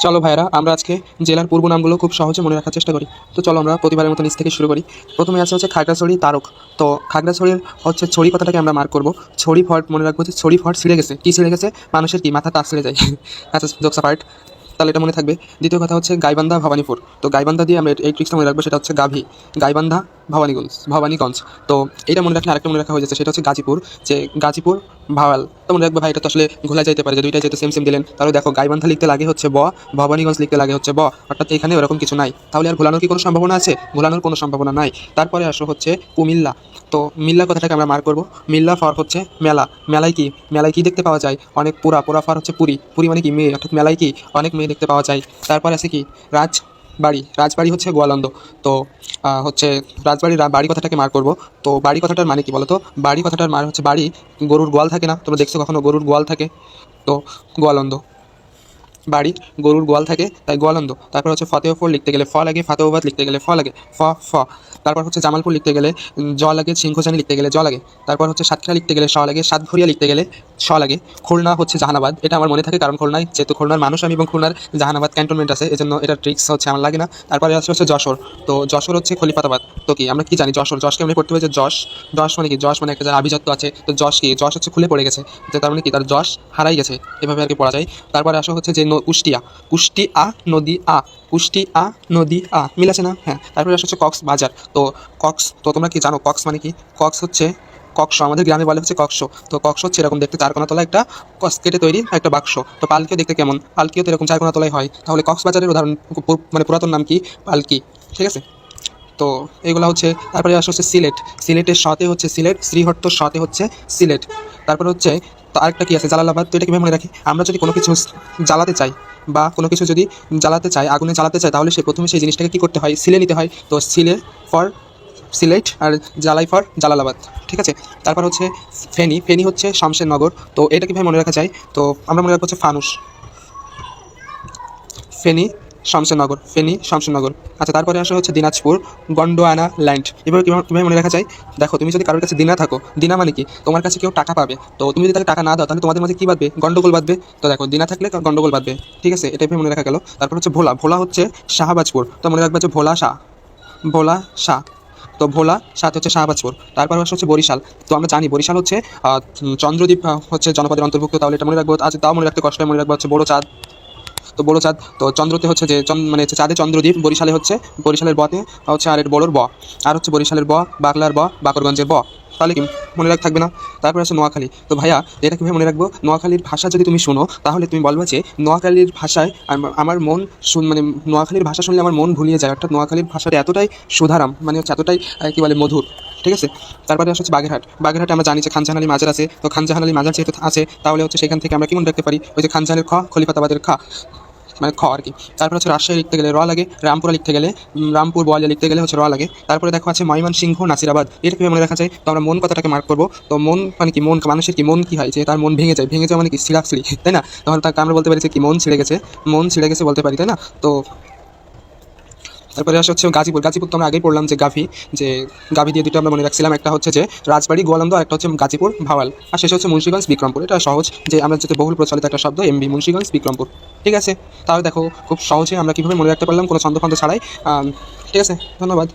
চলো ভাইরা আমরা আজকে জেলার পূর্ব নামগুলো খুব সহজে মনে রাখার চেষ্টা করি। তো চলো আমরা প্রতিবারের মতো নিচ থেকে শুরু করি। প্রথমে আছে হচ্ছে খাগড়াছড়ি তারক। তো খাগড়াছড়ির হচ্ছে ছড়ি কথাটাকে আমরা মার্ক করব। ছড়ি ফট মনে রাখব যে ছড়ি ফট ছিঁড়ে গেছে। কী ছিঁড়ে গেছে? মানুষের কি? মাথা টাচ ছিঁড়ে যায়। আচ্ছা জোকসা পার্ট তাহলে এটা মনে থাকবে। দ্বিতীয় কথা হচ্ছে গাইবান্ধা ভবানীপুর। তো গাইবান্ধা দিয়ে আমরা এই ট্রিক্সটা মনে রাখব, সেটা হচ্ছে গাভী। গাইবান্ধা ভবানীগঞ্জ ভবানীগঞ্জ তো এটা মনে রাখলে আরেকটা মনে রাখা হয়ে যাচ্ছে, সেটা হচ্ছে গাজীপুর। যে গাজীপুর, ভাওয়াল, তো মনে রাখব ভাই, এটা তো আসলে ঘোলা যেতে পারে যে দুইটা যেহেতু সেম সেম দিলেন। তাহলে দেখো, গাইবান্ধা লিখতে লাগে হচ্ছে ব ভবানীগঞ্জ লিখতে লাগে হচ্ছে ব, অর্থাৎ এখানে ওরকম কিছু নাই। তাহলে আর ঘোলানোর কি কোনো সম্ভাবনা আছে? ঘোলানোর কোনো সম্ভাবনা নাই। তারপরে আসো হচ্ছে কুমিল্লা। তো মিল্লা কথাটাকে আমরা মার করব। মিল্লা ফর হচ্ছে মেলা। মেলায় কি? মেলায় কি দেখতে পাওয়া যায়? অনেক পুরা পুরা ফর হচ্ছে পুরী। পুরী মানে কি? মেয়ে, অর্থাৎ মেলায় কি? অনেক মেয়ে দেখতে পাওয়া যায়। তারপর আছে কি? রাজ বাড়ি, রাজবাড়ি হচ্ছে গোয়ালন্দ। তো হচ্ছে রাজবাড়ির বাড়ি কথাটাকে মার করব। তো বাড়ি কথাটার মানে কি বলতো? বাড়ি কথাটার মানে হচ্ছে বাড়ি গরুর গোয়াল থাকে না? তোমরা দেখছ কখনো গরুর গোয়াল থাকে? তো, গোয়ালন্দ। বাড়ি, গরুর গোয়াল থাকে, তাই গোয়ালন্দ তারপর হচ্ছে ফতেহপুর লিখতে গেলে ফ লাগে ফাতেহাবাদ লিখতে গেলে ফ লাগে, ফ ফ। তারপর হচ্ছে জামালপুর লিখতে গেলে জ লাগে সিংহচানি লিখতে গেলে জ লাগে। তারপর হচ্ছে সাতক্ষীরা লিখতে গেলে স লাগে, সাতঘরিয়া লিখতে গেলে স লাগে। খুলনা হচ্ছে জাহানাবাদ, এটা আমার মনে থাকে কারণ খুলনায় যেহেতু খুলনার মানুষ আমি এবং খুলনার জাহানাবাদ ক্যান্টনমেন্ট আছে, এজন্য এটা ট্রিক্স হচ্ছে আমার লাগে না। তারপরে আছে হচ্ছে যশোর, তো যশোর হচ্ছে খলিফাতাবাদ। তো কি, আমরা কি জানি যশোর যশকে আমরা পড়তে হবে যে যশ? যশ মানে কি? যশ মানে একটা আভিজাত্য আছে, তো যশ কি? যশ হচ্ছে খুলে পড়ে গেছে যে তার মানে কি? তার যশ হারাই গেছে, এভাবে আর কি পড়া যায়। তারপরে আসা হচ্ছে যে কুষ্টিয়া। কুষ্টি আ নদী আ। কুষ্টি আ নদী আ। মিল আছে না? হ্যাঁ। তারপরে আসা হচ্ছে কক্স বাজার। তো কক্স, তো তোমরা কি জানো কক্স মানে কি? কক্স হচ্ছে কক্স। আমাদের গ্রামে বলে হচ্ছে কক্স। তো কক্স হচ্ছে এরকম দেখতে চারকোনা তলা একটা কস কেটে তৈরি একটা বাক্স। তো পালকিও দেখতে কেমন? পালকিও তো এরকম চারকোনা তলায় হয়। তাহলে কক্সবাজারের উদাহরণ মানে পুরাতন নাম কি? পালকি। ঠিক আছে? তো এগুলো হচ্ছে, তারপরে আসে হচ্ছে সিলেট। সিলেটের সাথে হচ্ছে সিলেট শ্রীহট্টর সাথে হচ্ছে সিলেট। তারপরে হচ্ছে তো আরেকটা কী আছে? জালালাবাদ তো এটা কীভাবে মনে রাখি? আমরা যদি কোনো কিছু জ্বালাতে চাই বা কোনো কিছু যদি জ্বালাতে চাই, আগুনে জ্বালাতে চাই, তাহলে সে প্রথমে সেই জিনিসটাকে কী করতে হয়? সিলে নিতে হয়। তো সিলে ফর সিলেট আর জ্বালাই ফর জালালাবাদ, ঠিক আছে? তারপর হচ্ছে ফেনি। ফেনি হচ্ছে শামশেরনগর তো এটা কীভাবে মনে রাখা যায়? তো আমরা মনে রাখব হচ্ছে ফানুস। ফেনী শামশেরনগর ফেনী শামশেরনগর আচ্ছা তারপরে আসা হচ্ছে দিনাজপুর, গন্ডোয়ানা ল্যান্ড। এবার কীভাবে মনে রাখা যায়? দেখো, তুমি যদি কারোর কাছে দিনা থাকো, দিনা মানে কি? তোমার কাছে কেউ টাকা পাবে। তো তুমি যদি তাকে টাকা না দাও, তাহলে তোমাদের মধ্যে কী বাঁধবে? গন্ডগোল বাঁধবে। তো দেখো, দিনা থাকলে গন্ডগোল বাঁধবে। ঠিক আছে এটাই মনে রাখা গেল। তারপর হচ্ছে ভোলা। ভোলা হচ্ছে শাহবাজপুর। তো মনে রাখবে হচ্ছে ভোলা শাহ। ভোলা শাহ। তো ভোলা, সাথে হচ্ছে শাহবাজপুর। তারপর আসে হচ্ছে বরিশাল। তো আমরা জানি বরিশাল হচ্ছে চন্দ্রদ্বীপ হচ্ছে জনপদের অন্তর্ভুক্ত। তাহলে এটা মনে রাখব আজ তাও মনে রাখতে কষ্ট মনে রাখব হচ্ছে বড়ো চাঁদ তো বড় চাঁদ, তো চন্দ্রতে হচ্ছে যে মানে হচ্ছে চাঁদে চন্দ্রদ্বীপ, বরিশালে হচ্ছে, বরিশালের বতে, হচ্ছে আর এর বড়োর ব, আর হচ্ছে বরিশালের ব, বাকলার ব, বাকরগঞ্জের ব। তাহলে কি মনে রাখ থাকবে না? তারপরে আছে নোয়াখালী। তো ভাইয়া, এটা কীভাবে মনে রাখব? নোয়াখালীর ভাষা যদি তুমি শোনো, তাহলে তুমি বলবে যে নোয়াখালীর ভাষায় আমার মন শুন মানে নোয়াখালীর ভাষা শুনলে আমার মন ভুলিয়ে যায়, অর্থাৎ নোয়াখালীর ভাষাটা এতটাই সুধারাম মানে হচ্ছে এতটাই কি বলে, মধুর, ঠিক আছে? তারপরে হচ্ছে বাগেরহাট। বাগেরহাটে আমরা জানি যে খানজাহান আলী মাজার আছে। তো খানজাহান আলী মাজার যেহেতু আছে, তাহলে হচ্ছে সেখান থেকে আমরা কি মনে রাখতে পারি? ওই যে খানজাহানের খ, খলিফাতাবাদের খা। মানে খ আর কি তারপর হচ্ছে রাজশাহী লিখতে গেলে র লাগে, রামপুরা লিখতে গেলে রামপুর বোয়ালিয়া লিখতে গেলে হচ্ছে র লাগে। তারপরে দেখো আছে ময়মন সিংহ নাসিরাবাদ। এটা মনে রাখা যায় তো আমরা মন কথাটাকে মার্ক করব। তো মন মানে কি মন, মানুষের কি মন কি হয়? যে তার মন ভেঙে যায়। ভেঙে যাওয়া মানে কি সিরাপ সিঁড়ি তাই না? তখন তাকে আমরা বলতে পারি যে কি মন ছিঁড়ে গেছে। মন ছিঁড়ে গেছে বলতে পারি, তাই না? তো তারপরে আসা হচ্ছে গাজীপুর। গাজীপুর তো আমরা আগেই পড়লাম যে গাভি যে গাভি দিয়ে দুটো আমরা মনে রাখছিলাম। একটা হচ্ছে যে রাজবাড়ি, গোয়ালন্দ আর একটা হচ্ছে গাজীপুর, ভাওয়াল। আর শেষ হচ্ছে মুন্সিগঞ্জ, বিক্রমপুর। এটা সহজ যে আমরা যেতে বহুল প্রচলিত একটা শব্দ, এমবি মুন্সিগঞ্জ, বিক্রমপুর। ঠিক আছে? তাহলে দেখো, খুব সহজে আমরা কীভাবে মনে রাখতে পারলাম কোনো ছন্দ ফন্দ ছাড়াই ঠিক আছে? ধন্যবাদ।